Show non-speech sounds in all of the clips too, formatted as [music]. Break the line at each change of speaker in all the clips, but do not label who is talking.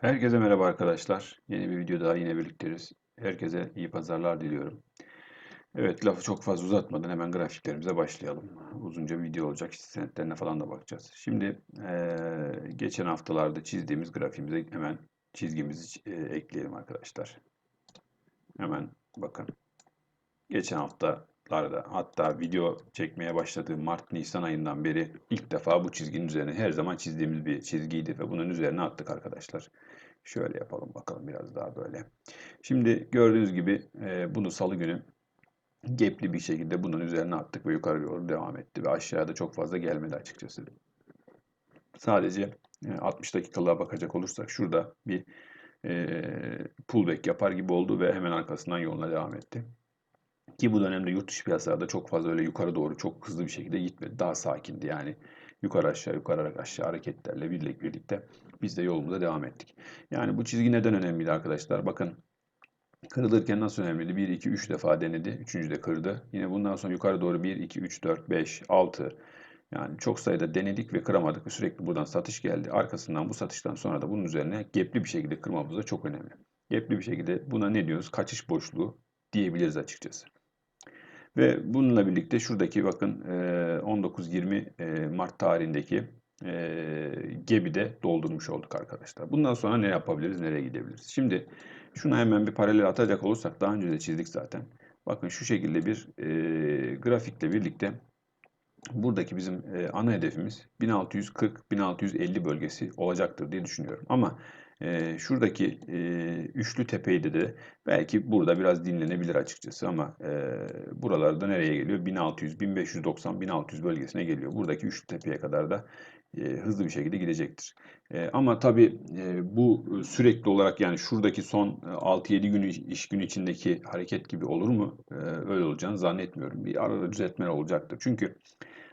Herkese merhaba arkadaşlar. Yeni bir video daha yine birlikteyiz. Herkese iyi pazarlar diliyorum. Evet lafı çok fazla uzatmadan hemen grafiklerimize başlayalım. Uzunca bir video olacak. Hisse senetlerine falan da bakacağız. Şimdi eee, geçen haftalarda çizdiğimiz grafiğimize hemen çizgimizi eee, ekleyelim arkadaşlar. Hemen bakın. Geçen haftalarda hatta video çekmeye başladığım Mart-Nisan ayından beri ilk defa bu çizginin üzerine her zaman çizdiğimiz bir çizgiydi ve bunun üzerine attık arkadaşlar. Şöyle yapalım bakalım biraz daha böyle. Şimdi gördüğünüz gibi e, bunu salı günü gepli bir şekilde bunun üzerine attık ve yukarı doğru devam etti ve aşağıda çok fazla gelmedi açıkçası. Sadece e, 60 dakikalığa bakacak olursak şurada bir e, pullback yapar gibi oldu ve hemen arkasından yoluna devam etti. Ki bu dönemde yurt dışı piyasalarda çok fazla öyle yukarı doğru çok hızlı bir şekilde gitmedi. Daha sakindi yani yukarı aşağı yukarı aşağı hareketlerle birlikte birlikte biz de yolumuza devam ettik. Yani bu çizgi neden önemliydi arkadaşlar? Bakın kırılırken nasıl önemliydi? 1, 2, 3 defa denedi. Üçüncü de kırdı. Yine bundan sonra yukarı doğru 1, 2, 3, 4, 5, 6 yani çok sayıda denedik ve kıramadık ve sürekli buradan satış geldi. Arkasından bu satıştan sonra da bunun üzerine gepli bir şekilde kırmamız da çok önemli. Gepli bir şekilde buna ne diyoruz? Kaçış boşluğu diyebiliriz açıkçası. Ve bununla birlikte şuradaki bakın 19-20 Mart tarihindeki GEB'i de doldurmuş olduk arkadaşlar. Bundan sonra ne yapabiliriz, nereye gidebiliriz? Şimdi şuna hemen bir paralel atacak olursak daha önce de çizdik zaten. Bakın şu şekilde bir grafikle birlikte buradaki bizim ana hedefimiz 1640-1650 bölgesi olacaktır diye düşünüyorum. Ama e, şuradaki e, üçlü tepeydi de belki burada biraz dinlenebilir açıkçası ama e, buralarda nereye geliyor? 1600, 1590, 1600 bölgesine geliyor. Buradaki üçlü tepeye kadar da e, hızlı bir şekilde gidecektir. E, ama tabii e, bu sürekli olarak yani şuradaki son 6-7 gün iş günü içindeki hareket gibi olur mu? E, öyle olacağını zannetmiyorum. Bir arada düzeltmeler olacaktır. Çünkü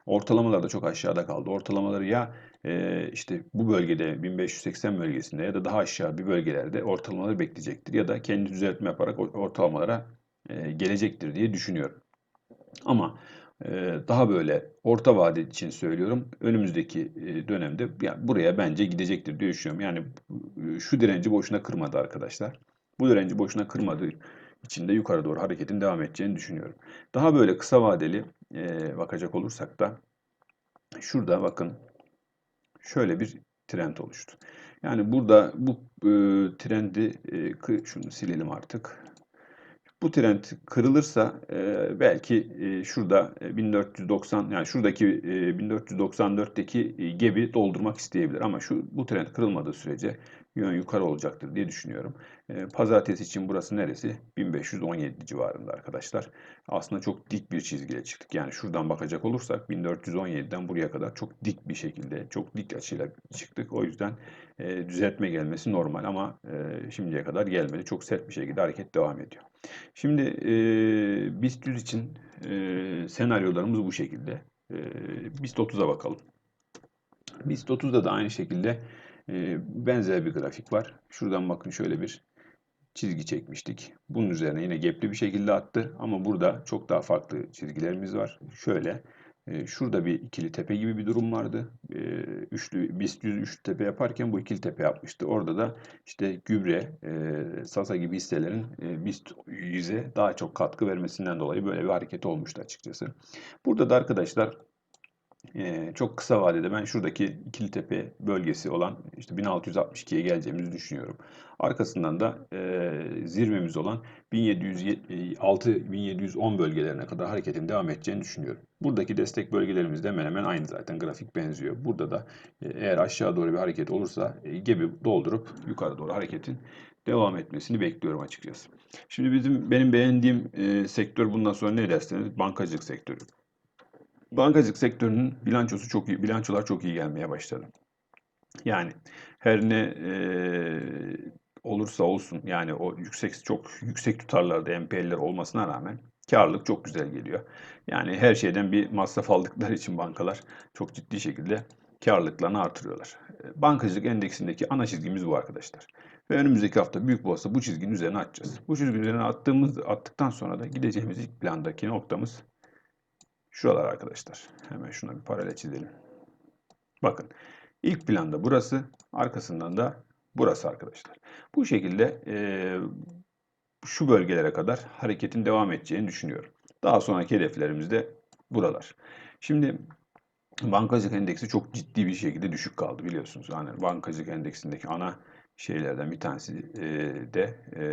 ortalamalar da çok aşağıda kaldı. Ortalamaları ya e, işte bu bölgede 1580 bölgesinde ya da daha aşağı bir bölgelerde ortalamaları bekleyecektir. Ya da kendi düzeltme yaparak ortalamalara gelecektir diye düşünüyorum. Ama daha böyle orta vade için söylüyorum. Önümüzdeki dönemde buraya bence gidecektir diye düşünüyorum. Yani şu direnci boşuna kırmadı arkadaşlar. Bu direnci boşuna kırmadığı için de yukarı doğru hareketin devam edeceğini düşünüyorum. Daha böyle kısa vadeli bakacak olursak da şurada bakın şöyle bir trend oluştu. Yani burada bu e, trendi e, şunu silelim artık. Bu trend kırılırsa e, belki e, şurada 1490 yani şuradaki e, 1494'teki e, gebi doldurmak isteyebilir ama şu bu trend kırılmadığı sürece yön yukarı olacaktır diye düşünüyorum. E, pazartesi için burası neresi? 1517 civarında arkadaşlar. Aslında çok dik bir çizgiyle çıktık. Yani şuradan bakacak olursak 1417'den buraya kadar çok dik bir şekilde, çok dik açıyla çıktık. O yüzden e, düzeltme gelmesi normal ama e, şimdiye kadar gelmedi. Çok sert bir şekilde hareket devam ediyor. Şimdi e, BIST 100 için e, senaryolarımız bu şekilde. E, BIST 30'a bakalım. BIST 30'da da aynı şekilde e, benzer bir grafik var. Şuradan bakın şöyle bir çizgi çekmiştik. Bunun üzerine yine gepli bir şekilde attı ama burada çok daha farklı çizgilerimiz var. Şöyle şurada bir ikili tepe gibi bir durum vardı. üçlü BIST 100 üçlü tepe yaparken bu ikili tepe yapmıştı. Orada da işte gübre, Sasa gibi hisselerin BIST 100'e daha çok katkı vermesinden dolayı böyle bir hareket olmuştu açıkçası. Burada da arkadaşlar çok kısa vadede ben şuradaki ikili tepe bölgesi olan işte 1662'ye geleceğimizi düşünüyorum. Arkasından da e, zirvemiz olan 1706-1710 bölgelerine kadar hareketin devam edeceğini düşünüyorum. Buradaki destek bölgelerimiz de hemen hemen aynı zaten grafik benziyor. Burada da e, eğer aşağı doğru bir hareket olursa e, gibi doldurup yukarı doğru hareketin devam etmesini bekliyorum açıkçası. Şimdi bizim benim beğendiğim e, sektör bundan sonra ne derseniz bankacılık sektörü. Bankacılık sektörünün bilançosu çok iyi, bilançolar çok iyi gelmeye başladı. Yani her ne e, olursa olsun yani o yüksek çok yüksek tutarlarda NPL'ler olmasına rağmen karlılık çok güzel geliyor. Yani her şeyden bir masraf aldıkları için bankalar çok ciddi şekilde karlılıklarını artırıyorlar. Bankacılık endeksindeki ana çizgimiz bu arkadaşlar. Ve önümüzdeki hafta büyük olsa bu çizginin üzerine atacağız. Bu çizginin üzerine attığımız attıktan sonra da gideceğimiz ilk plandaki noktamız Şuralar arkadaşlar. Hemen şuna bir paralel çizelim. Bakın. ilk planda burası. Arkasından da burası arkadaşlar. Bu şekilde e, şu bölgelere kadar hareketin devam edeceğini düşünüyorum. Daha sonraki hedeflerimiz de buralar. Şimdi bankacılık endeksi çok ciddi bir şekilde düşük kaldı biliyorsunuz. Yani bankacılık endeksindeki ana şeylerden bir tanesi de e,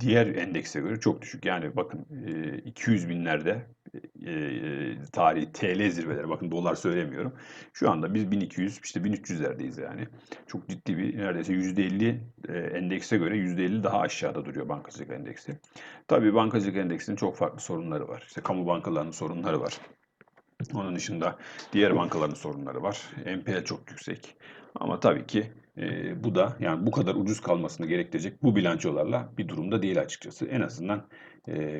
diğer endekse göre çok düşük. Yani bakın e, 200 binlerde e, TL zirveleri bakın dolar söylemiyorum. Şu anda biz 1200 işte 1300'lerdeyiz yani. Çok ciddi bir neredeyse %50 e, endekse göre %50 daha aşağıda duruyor bankacılık endeksi. Tabii bankacılık endeksinin çok farklı sorunları var. İşte kamu bankalarının sorunları var. Onun dışında diğer bankaların sorunları var. NPL çok yüksek. Ama tabii ki e, bu da yani bu kadar ucuz kalmasını gerektirecek bu bilançolarla bir durumda değil açıkçası. En azından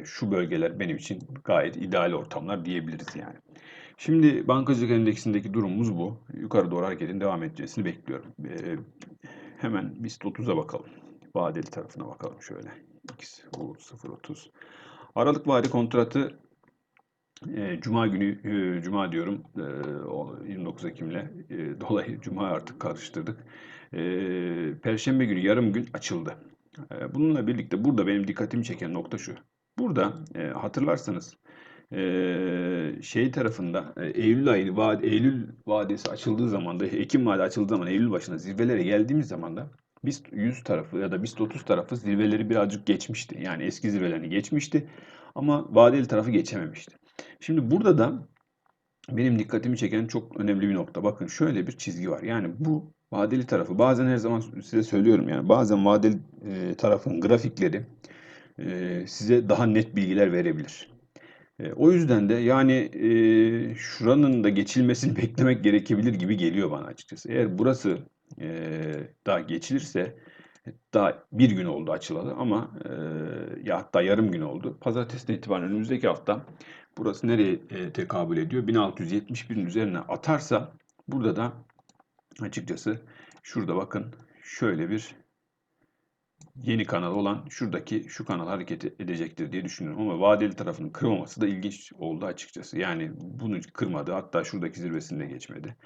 şu bölgeler benim için gayet ideal ortamlar diyebiliriz yani. Şimdi bankacılık endeksindeki durumumuz bu. Yukarı doğru hareketin devam edeceğini bekliyorum. Hemen BIST 30'a bakalım. Vadeli tarafına bakalım şöyle. X, U, 0.30. Aralık vade kontratı Cuma günü, Cuma diyorum, e, 29 Ekim'le e, dolayı Cuma artık karıştırdık. Perşembe günü yarım gün açıldı. Bununla birlikte burada benim dikkatimi çeken nokta şu. Burada e, hatırlarsanız e, şey tarafında e, Eylül ayı, vade, Eylül vadesi açıldığı zaman da Ekim vade açıldığı zaman Eylül başına zirvelere geldiğimiz zaman da BIST 100 tarafı ya da BIST 30 tarafı zirveleri birazcık geçmişti. Yani eski zirvelerini geçmişti ama vadeli tarafı geçememişti. Şimdi burada da benim dikkatimi çeken çok önemli bir nokta. Bakın şöyle bir çizgi var. Yani bu vadeli tarafı bazen her zaman size söylüyorum yani bazen vadeli e, tarafın grafikleri e, size daha net bilgiler verebilir. E, o yüzden de yani e, şuranın da geçilmesini [laughs] beklemek gerekebilir gibi geliyor bana açıkçası. Eğer burası e, daha geçilirse daha bir gün oldu açılalı ama e, ya hatta yarım gün oldu. Pazartesinden itibaren önümüzdeki hafta burası nereye e, tekabül ediyor? 1671'in üzerine atarsa burada da açıkçası şurada bakın şöyle bir yeni kanal olan şuradaki şu kanal hareket edecektir diye düşünüyorum. Ama vadeli tarafının kırmaması da ilginç oldu açıkçası. Yani bunu kırmadı. Hatta şuradaki zirvesinde geçmedi.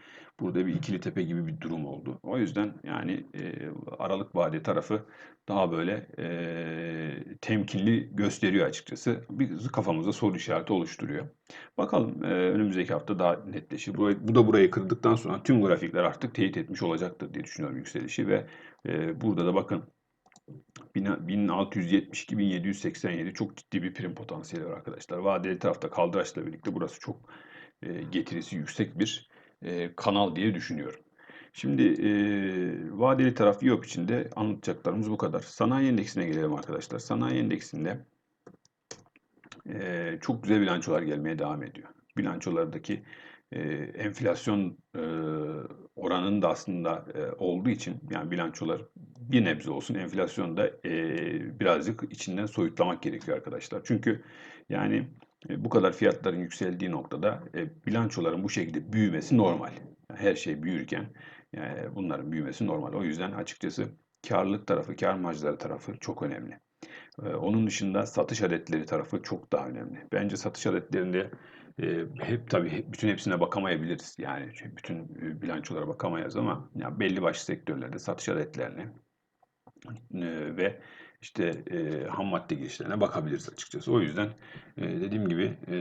Burada bir ikili tepe gibi bir durum oldu. O yüzden yani e, aralık vade tarafı daha böyle e, temkinli gösteriyor açıkçası. Bir kafamızda soru işareti oluşturuyor. Bakalım e, önümüzdeki hafta daha netleşir. Bu, bu da burayı kırdıktan sonra tüm grafikler artık teyit etmiş olacaktır diye düşünüyorum yükselişi ve e, burada da bakın 1672-1787 çok ciddi bir prim potansiyeli var arkadaşlar. Vadeli tarafta kaldıraçla birlikte burası çok e, getirisi yüksek bir e, kanal diye düşünüyorum. Şimdi e, vadeli taraf yok içinde anlatacaklarımız bu kadar. Sanayi endeksine gelelim arkadaşlar. Sanayi endeksinde e, çok güzel bilançolar gelmeye devam ediyor. Bilançolardaki e, enflasyon e, oranının da aslında e, olduğu için yani bilançolar bir nebze olsun enflasyonda e, birazcık içinden soyutlamak gerekiyor arkadaşlar. Çünkü yani e, bu kadar fiyatların yükseldiği noktada e, bilançoların bu şekilde büyümesi normal. Yani her şey büyürken yani bunların büyümesi normal. O yüzden açıkçası karlılık tarafı, kar marjları tarafı çok önemli. E, onun dışında satış adetleri tarafı çok daha önemli. Bence satış adetlerinde e, hep tabii bütün hepsine bakamayabiliriz. Yani bütün e, bilançolara bakamayız ama yani belli başlı sektörlerde satış adetlerini e, ve işte e, ham madde girişlerine bakabiliriz açıkçası. O yüzden e, dediğim gibi e,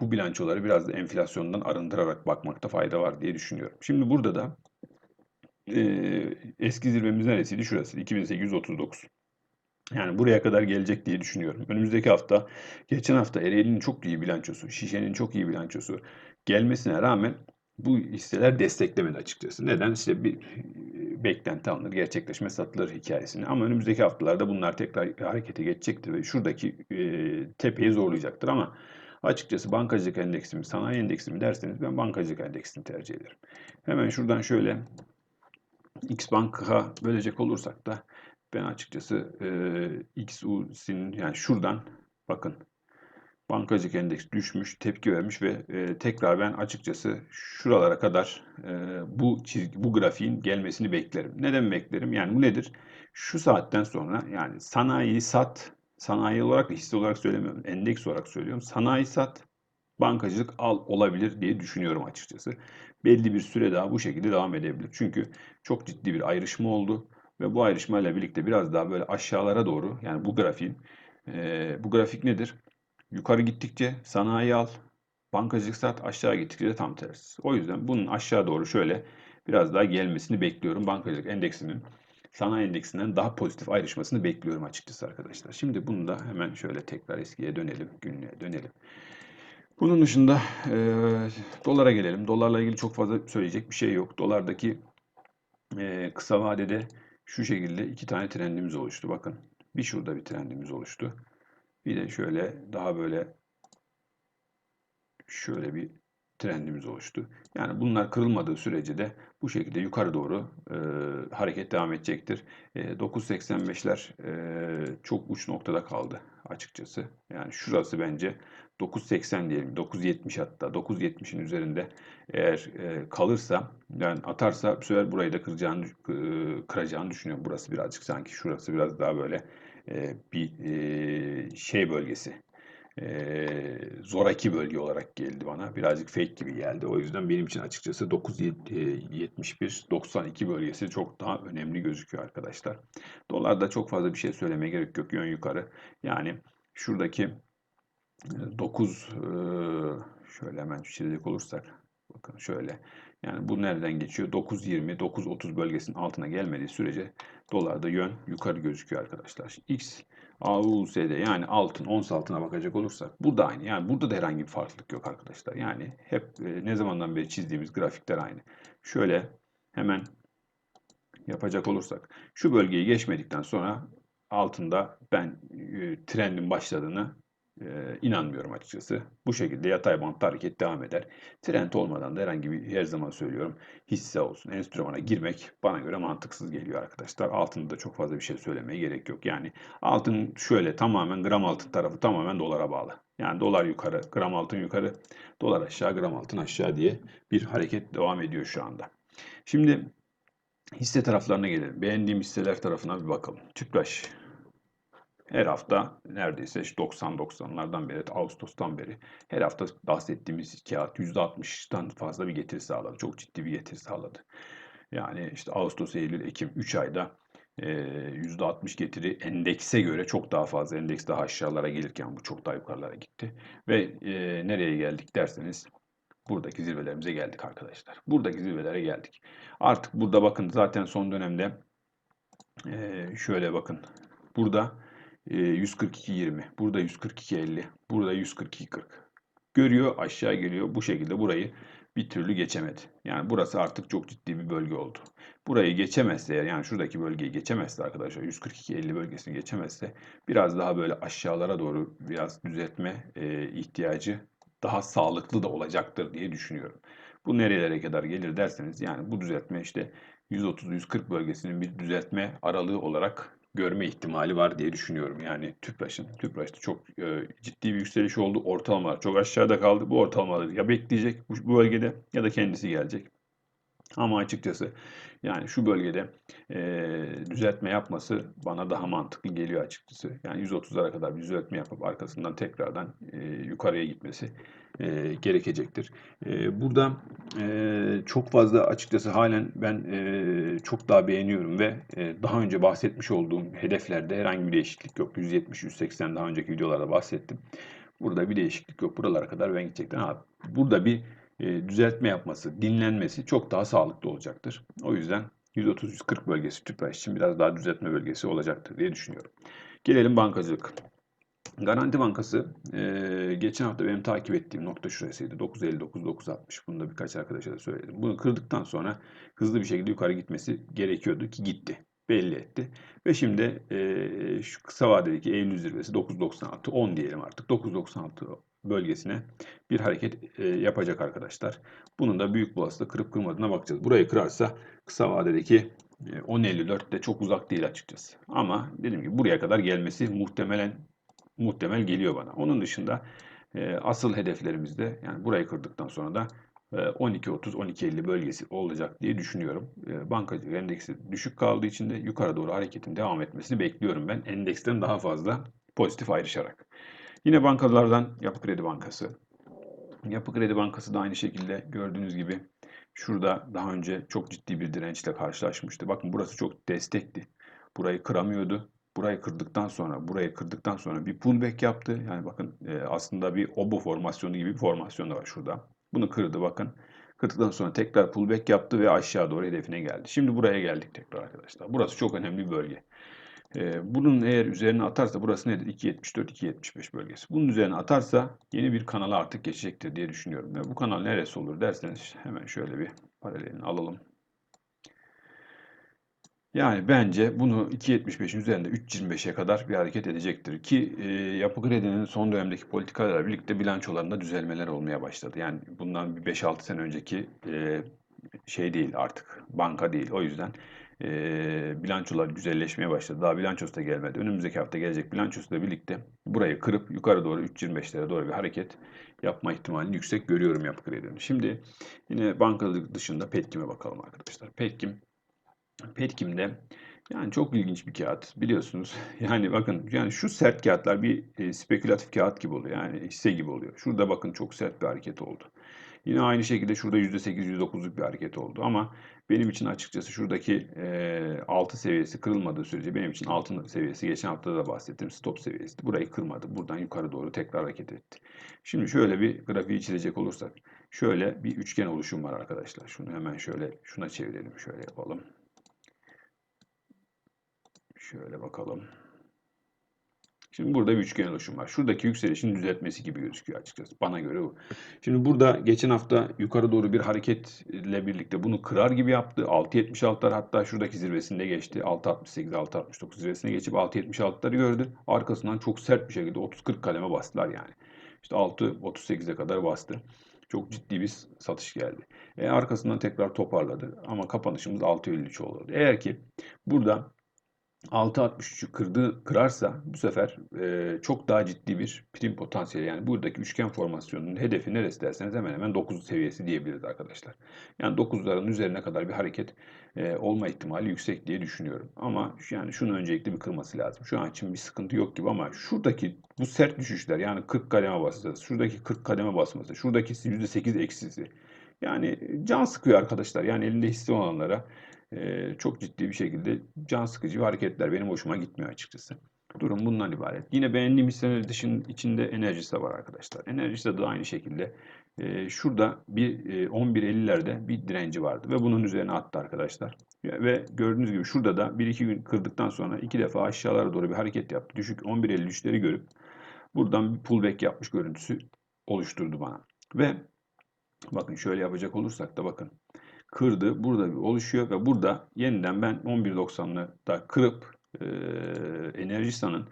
bu bilançoları biraz da enflasyondan arındırarak bakmakta fayda var diye düşünüyorum. Şimdi burada da e, eski zirvemiz neresiydi? Şurası 2839. Yani buraya kadar gelecek diye düşünüyorum. Önümüzdeki hafta, geçen hafta Ereğli'nin çok iyi bilançosu, Şişe'nin çok iyi bilançosu gelmesine rağmen bu hisseler desteklemedi açıkçası. Neden? İşte bir beklenti alınır, gerçekleşme satılır hikayesini. Ama önümüzdeki haftalarda bunlar tekrar harekete geçecektir ve şuradaki e, tepeyi zorlayacaktır. Ama açıkçası bankacılık endeksi mi, sanayi endeksi mi derseniz ben bankacılık endeksini tercih ederim. Hemen şuradan şöyle X Bank'a bölecek olursak da ben açıkçası e, XU'sinin yani şuradan bakın bankacılık endeks düşmüş, tepki vermiş ve e, tekrar ben açıkçası şuralara kadar e, bu çizgi, bu grafiğin gelmesini beklerim. Neden beklerim? Yani bu nedir? Şu saatten sonra yani sanayi sat, sanayi olarak da hisse olarak söylemiyorum, endeks olarak söylüyorum. Sanayi sat, bankacılık al olabilir diye düşünüyorum açıkçası. Belli bir süre daha bu şekilde devam edebilir. Çünkü çok ciddi bir ayrışma oldu ve bu ayrışmayla birlikte biraz daha böyle aşağılara doğru yani bu grafiğin e, bu grafik nedir? Yukarı gittikçe sanayi al, bankacılık sat, aşağı gittikçe de tam tersi. O yüzden bunun aşağı doğru şöyle biraz daha gelmesini bekliyorum. Bankacılık endeksinin sanayi endeksinden daha pozitif ayrışmasını bekliyorum açıkçası arkadaşlar. Şimdi bunu da hemen şöyle tekrar eskiye dönelim, günlüğe dönelim. Bunun dışında e, dolara gelelim. Dolarla ilgili çok fazla söyleyecek bir şey yok. Dolardaki e, kısa vadede şu şekilde iki tane trendimiz oluştu. Bakın bir şurada bir trendimiz oluştu. Bir de şöyle daha böyle şöyle bir trendimiz oluştu. Yani bunlar kırılmadığı sürece de bu şekilde yukarı doğru e, hareket devam edecektir. E, 9.85'ler e, çok uç noktada kaldı açıkçası. Yani şurası bence 9.80 diyelim, 9.70 hatta 9.70'in üzerinde eğer e, kalırsa, yani atarsa bu sefer burayı da kıracağını, e, kıracağını düşünüyorum. Burası birazcık sanki şurası biraz daha böyle e, bir e, şey bölgesi e, zoraki bölge olarak geldi bana. Birazcık fake gibi geldi. O yüzden benim için açıkçası 9.71-92 bölgesi çok daha önemli gözüküyor arkadaşlar. Dolarda çok fazla bir şey söylemeye gerek yok. Yön yukarı. Yani şuradaki 9 şöyle hemen çizecek olursak bakın şöyle yani bu nereden geçiyor? 9.20, 9.30 bölgesinin altına gelmediği sürece dolarda yön yukarı gözüküyor arkadaşlar. X, AUSD yani altın, ons altına bakacak olursak bu da aynı. Yani burada da herhangi bir farklılık yok arkadaşlar. Yani hep e, ne zamandan beri çizdiğimiz grafikler aynı. Şöyle hemen yapacak olursak şu bölgeyi geçmedikten sonra altında ben e, trendin başladığını e, inanmıyorum açıkçası. Bu şekilde yatay bantta hareket devam eder. Trend olmadan da herhangi bir her zaman söylüyorum hisse olsun, enstrümana girmek bana göre mantıksız geliyor arkadaşlar. Altında da çok fazla bir şey söylemeye gerek yok. Yani altın şöyle tamamen gram altın tarafı tamamen dolara bağlı. Yani dolar yukarı, gram altın yukarı, dolar aşağı, gram altın aşağı diye bir hareket devam ediyor şu anda. Şimdi hisse taraflarına gelelim. Beğendiğim hisseler tarafına bir bakalım. Tüpraş her hafta neredeyse 90-90'lardan beri, Ağustos'tan beri her hafta bahsettiğimiz kağıt %60'tan fazla bir getiri sağladı. Çok ciddi bir getiri sağladı. Yani işte Ağustos, Eylül, Ekim 3 ayda e, %60 getiri endekse göre çok daha fazla. Endeks daha aşağılara gelirken bu çok daha yukarılara gitti. Ve e, nereye geldik derseniz buradaki zirvelerimize geldik arkadaşlar. Buradaki zirvelere geldik. Artık burada bakın zaten son dönemde e, şöyle bakın. Burada 142.20. Burada 142.50. Burada 142.40. Görüyor aşağı geliyor. Bu şekilde burayı bir türlü geçemedi. Yani burası artık çok ciddi bir bölge oldu. Burayı geçemezse eğer yani şuradaki bölgeyi geçemezse arkadaşlar 142.50 bölgesini geçemezse biraz daha böyle aşağılara doğru biraz düzeltme e, ihtiyacı daha sağlıklı da olacaktır diye düşünüyorum. Bu nerelere kadar gelir derseniz yani bu düzeltme işte 130-140 bölgesinin bir düzeltme aralığı olarak görme ihtimali var diye düşünüyorum. Yani Tüpraş'ın. Tüpraş'ta çok e, ciddi bir yükseliş oldu. Ortalamalar çok aşağıda kaldı. Bu ortalamaları ya bekleyecek bu, bu bölgede ya da kendisi gelecek. Ama açıkçası yani şu bölgede e, düzeltme yapması bana daha mantıklı geliyor açıkçası. Yani 130'lara kadar bir düzeltme yapıp arkasından tekrardan e, yukarıya gitmesi e, gerekecektir. E, burada e, çok fazla açıkçası halen ben e, çok daha beğeniyorum ve e, daha önce bahsetmiş olduğum hedeflerde herhangi bir değişiklik yok. 170-180 daha önceki videolarda bahsettim. Burada bir değişiklik yok. Buralara kadar ben gidecektim. Burada bir e, düzeltme yapması, dinlenmesi çok daha sağlıklı olacaktır. O yüzden 130-140 bölgesi Tüpraş için biraz daha düzeltme bölgesi olacaktır diye düşünüyorum. Gelelim bankacılık. Garanti Bankası e, geçen hafta benim takip ettiğim nokta şurasıydı. 9.59-9.60. Bunu da birkaç arkadaşa da söyledim. Bunu kırdıktan sonra hızlı bir şekilde yukarı gitmesi gerekiyordu ki gitti. Belli etti. Ve şimdi e, şu kısa vadedeki Eylül zirvesi 9.96 10 diyelim artık. 9.96 bölgesine bir hareket e, yapacak arkadaşlar. Bunun da büyük olasılıkla kırıp kırmadığına bakacağız. Burayı kırarsa kısa vadedeki 10.54 de çok uzak değil açıkçası. Ama dediğim gibi buraya kadar gelmesi muhtemelen muhtemel geliyor bana. Onun dışında e, asıl hedeflerimizde yani burayı kırdıktan sonra da e, 12.30-12.50 bölgesi olacak diye düşünüyorum. E, bankacılık endeksi düşük kaldığı için de yukarı doğru hareketin devam etmesini bekliyorum ben. Endeksten daha fazla pozitif ayrışarak. Yine bankalardan Yapı Kredi Bankası. Yapı Kredi Bankası da aynı şekilde gördüğünüz gibi şurada daha önce çok ciddi bir dirençle karşılaşmıştı. Bakın burası çok destekti. Burayı kıramıyordu. Burayı kırdıktan sonra, burayı kırdıktan sonra bir pullback yaptı. Yani bakın e, aslında bir obo formasyonu gibi bir formasyon da var şurada. Bunu kırdı bakın. Kırdıktan sonra tekrar pullback yaptı ve aşağı doğru hedefine geldi. Şimdi buraya geldik tekrar arkadaşlar. Burası çok önemli bir bölge. Bunun eğer üzerine atarsa burası nedir? 2.74-2.75 bölgesi. Bunun üzerine atarsa yeni bir kanala artık geçecektir diye düşünüyorum. Ve bu kanal neresi olur derseniz hemen şöyle bir paralelini alalım. Yani bence bunu 2.75'in üzerinde 3.25'e kadar bir hareket edecektir ki e, Yapı Kredi'nin son dönemdeki politikalarla birlikte bilançolarında düzelmeler olmaya başladı. Yani bundan bir 5-6 sene önceki e, şey değil artık banka değil. O yüzden e, bilançolar güzelleşmeye başladı. Daha bilançosu da gelmedi. Önümüzdeki hafta gelecek bilançosuyla birlikte burayı kırıp yukarı doğru 3.25'lere doğru bir hareket yapma ihtimalini yüksek görüyorum Yapı Kredi'nin. Şimdi yine bankacılık dışında Petkim'e bakalım arkadaşlar. Petkim Petkim'de yani çok ilginç bir kağıt biliyorsunuz. [laughs] Yani bakın yani şu sert kağıtlar bir e, spekülatif kağıt gibi oluyor. Yani hisse gibi oluyor. Şurada bakın çok sert bir hareket oldu. Yine aynı şekilde şurada %8, %9'luk bir hareket oldu. Ama benim için açıkçası şuradaki e, 6 seviyesi kırılmadığı sürece benim için altın seviyesi geçen hafta da bahsettim stop seviyesi. Burayı kırmadı. Buradan yukarı doğru tekrar hareket etti. Şimdi şöyle bir grafiği çizecek olursak. Şöyle bir üçgen oluşum var arkadaşlar. Şunu hemen şöyle şuna çevirelim. Şöyle yapalım. Şöyle bakalım. Şimdi burada bir üçgen oluşum var. Şuradaki yükselişin düzeltmesi gibi gözüküyor açıkçası. Bana göre bu. Şimdi burada geçen hafta yukarı doğru bir hareketle birlikte bunu kırar gibi yaptı. 6.76'lar hatta şuradaki zirvesinde geçti. 6.68, 6.69 zirvesine geçip 6.76'ları gördü. Arkasından çok sert bir şekilde 30-40 kaleme bastılar yani. İşte 6.38'e kadar bastı. Çok ciddi bir satış geldi. E arkasından tekrar toparladı. Ama kapanışımız 6.53 oldu. Eğer ki burada 6.63'ü kırdı, kırarsa bu sefer e, çok daha ciddi bir prim potansiyeli yani buradaki üçgen formasyonunun hedefi neresi derseniz hemen hemen 9 seviyesi diyebiliriz arkadaşlar. Yani 9'ların üzerine kadar bir hareket e, olma ihtimali yüksek diye düşünüyorum. Ama yani şunu öncelikle bir kırması lazım. Şu an için bir sıkıntı yok gibi ama şuradaki bu sert düşüşler yani 40 kademe basması, şuradaki 40 kademe basması, şuradaki %8 eksisi yani can sıkıyor arkadaşlar. Yani elinde hisse olanlara çok ciddi bir şekilde can sıkıcı hareketler benim hoşuma gitmiyor açıkçası. Durum bundan ibaret. Yine beğendiğim hisseler dışın içinde enerjisi var arkadaşlar. Enerjisi de aynı şekilde şurada bir e, 11.50'lerde bir direnci vardı ve bunun üzerine attı arkadaşlar. Ve gördüğünüz gibi şurada da 1-2 gün kırdıktan sonra iki defa aşağılara doğru bir hareket yaptı. Düşük 11.53'leri görüp buradan bir pullback yapmış görüntüsü oluşturdu bana. Ve bakın şöyle yapacak olursak da bakın kırdı. Burada bir oluşuyor ve burada yeniden ben 11.90'lı da kırıp e, Enerjisa'nın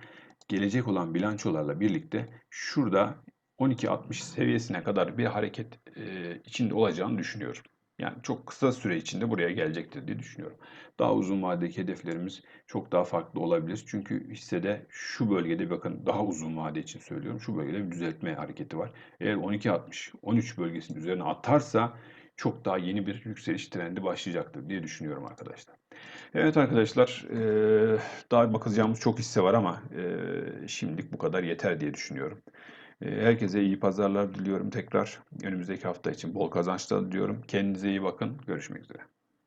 gelecek olan bilançolarla birlikte şurada 12.60 seviyesine kadar bir hareket e, içinde olacağını düşünüyorum. Yani çok kısa süre içinde buraya gelecektir diye düşünüyorum. Daha uzun vadedeki hedeflerimiz çok daha farklı olabilir. Çünkü hissede şu bölgede bakın daha uzun vade için söylüyorum. Şu bölgede bir düzeltme hareketi var. Eğer 12.60 13 bölgesinin üzerine atarsa çok daha yeni bir yükseliş trendi başlayacaktır diye düşünüyorum arkadaşlar. Evet arkadaşlar daha bakacağımız çok hisse var ama şimdilik bu kadar yeter diye düşünüyorum. Herkese iyi pazarlar diliyorum tekrar. Önümüzdeki hafta için bol kazançlar diliyorum. Kendinize iyi bakın. Görüşmek üzere.